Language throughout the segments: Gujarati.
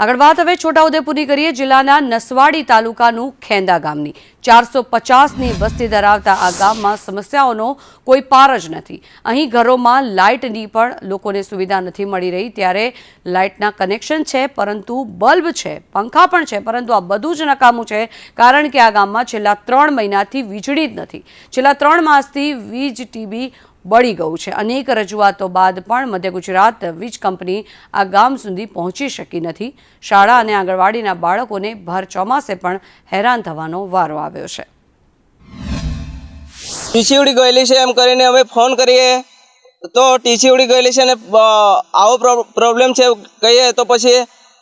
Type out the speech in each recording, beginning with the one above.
આગળ વાત હવે છોટાઉદેપુરની કરીએ. જિલ્લાના નસવાડી તાલુકાનું ખેંદા ગામની. ચારસો પચાસની વસ્તી ધરાવતા આ ગામમાં સમસ્યાઓનો કોઈ પાર જ નથી. અહીં ઘરોમાં લાઇટની પણ લોકોને સુવિધા નથી મળી રહી. ત્યારે લાઇટના કનેક્શન છે, પરંતુ બલ્બ છે, પંખા પણ છે, પરંતુ આ બધું જ નકામું છે, કારણ કે આ ગામમાં છેલ્લા ત્રણ મહિનાથી વીજળી જ નથી. છેલ્લા ત્રણ માસથી વીજ ટીબી બળી ગયું છે. અનેક રજૂઆતો બાદ પણ મધ્ય ગુજરાત વીજ કંપની આ ગામ સુધી પહોંચી શકી નથી. શાળા અને આંગણવાડીના બાળકોને ભર ચોમાસે પણ હેરાન થવાનો વારો આવ્યો છે. ટીસી ઉડી ગયેલી છે એમ કરીને અમે ફોન કરીએ. તો ટીસી ઉડી ગયેલી છે અને આવો પ્રો- પ્રોબ્લેમ છે કહીએ તો પછી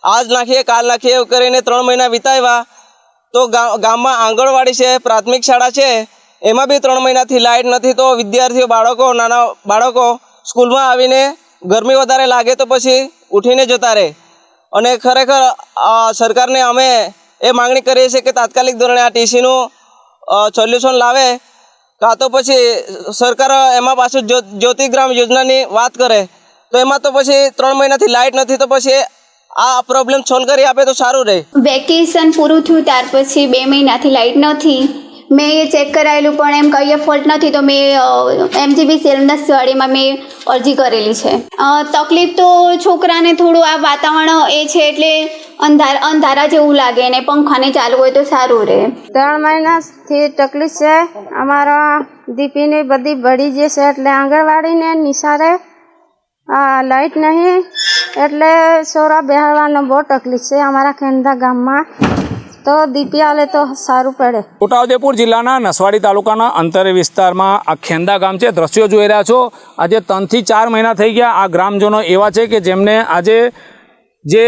આજ નાખીએ, કાલ નાખીએ કરીને ત્રણ મહિના વિતાવ્યા. તો ગામમાં આંગણવાડી છે, પ્રાથમિક શાળા છે. એમાં બી ત્રણ મહિનાથી લાઇટ નથી તો વિદ્યાર્થીઓ, બાળકો, નાના બાળકો સ્કૂલમાં આવીને ગરમી વધારે લાગે તો પછી ઉઠીને જતા રહે. અને ખરેખર સરકારને અમે એ માંગણી કરીએ છીએ કે તાત્કાલિક ધોરણે આ ટીસીનું સોલ્યુશન લાવે. કાં તો પછી સરકાર એમાં પાછું જ્યો- જ્યોતિગ્રામ યોજનાની વાત કરે. તો એમાં તો પછી ત્રણ મહિનાથી લાઇટ નથી તો પછી આ પ્રોબ્લેમ સોલ્વ કરી આપે તો સારું રહે. વેકેશન પૂરું થયું ત્યાર પછી બે મહિનાથી લાઇટ નથી. મેં એ ચેક કરાયેલું, પણ એમ કંઈ ફોલ્ટ નથી, તો મેં એમજીબી સેલના સેલનસવાડીમાં મેં અરજી કરેલી છે. તકલીફ તો છોકરાને થોડું આ વાતાવરણ એ છે એટલે અંધાર, અંધારા જેવું લાગે ને પંખાને ચાલુ હોય તો સારું રહે. ત્રણ મહિનાથી તકલીફ છે. અમારા દીપીને બધી બળી જે છે એટલે આંગણવાડીને નિશાળે લાઈટ નહીં. એટલે સોરા બેહાડવાનો બહુ તકલીફ છે અમારા ખેંદા ગામમાં. તો દીપિયાલે તો સારું પડે. છોટાઉદેપુર જિલ્લાના નસવાડી તાલુકાના અંતરે વિસ્તારમાં આ ખેંદા ગામ છે. દ્રશ્યો જોઈ રહ્યા છો. આજે ત્રણથી ચાર મહિના થઈ ગયા આ ગ્રામજનો એવા છે કે જેમને આજે જે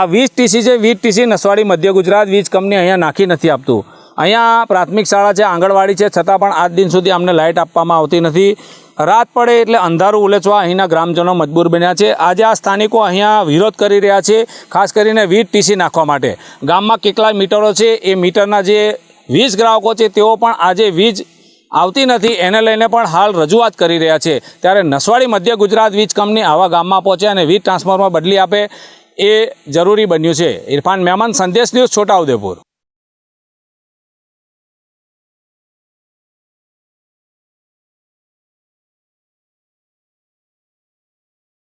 આ વીજ ટીસી છે, વીજ ટીસી નસવાડી મધ્ય ગુજરાત વીજ કંપની અહીંયા નાખી નથી આપતું. અહીંયા પ્રાથમિક શાળા છે, આંગણવાડી છે. છતાં પણ આજ દિન સુધી અમને લાઇટ આપવામાં આવતી નથી. રાત પડે એટલે અંધારું ઉલેચવા અહીંના ગ્રામજનો મજબૂર બન્યા છે. આજે આ સ્થાનિકો અહીંયા વિરોધ કરી રહ્યા છે, ખાસ કરીને વીજ ટીસી નાખવા માટે. ગામમાં કેટલા મીટરો છે, એ મીટરના જે વીજ ગ્રાહકો છે, તેઓ પણ આજે વીજ આવતી નથી, એને લઈને પણ હાલ રજૂઆત કરી રહ્યા છે. ત્યારે નસવાડી મધ્ય ગુજરાત વીજ કંપની આવા ગામમાં પહોંચે અને વીજ ટ્રાન્સફોર્મર બદલી આપે એ જરૂરી બન્યું છે. ઇરફાન મહેમાન સંદેશ ન્યૂઝ છોટાઉદેપુર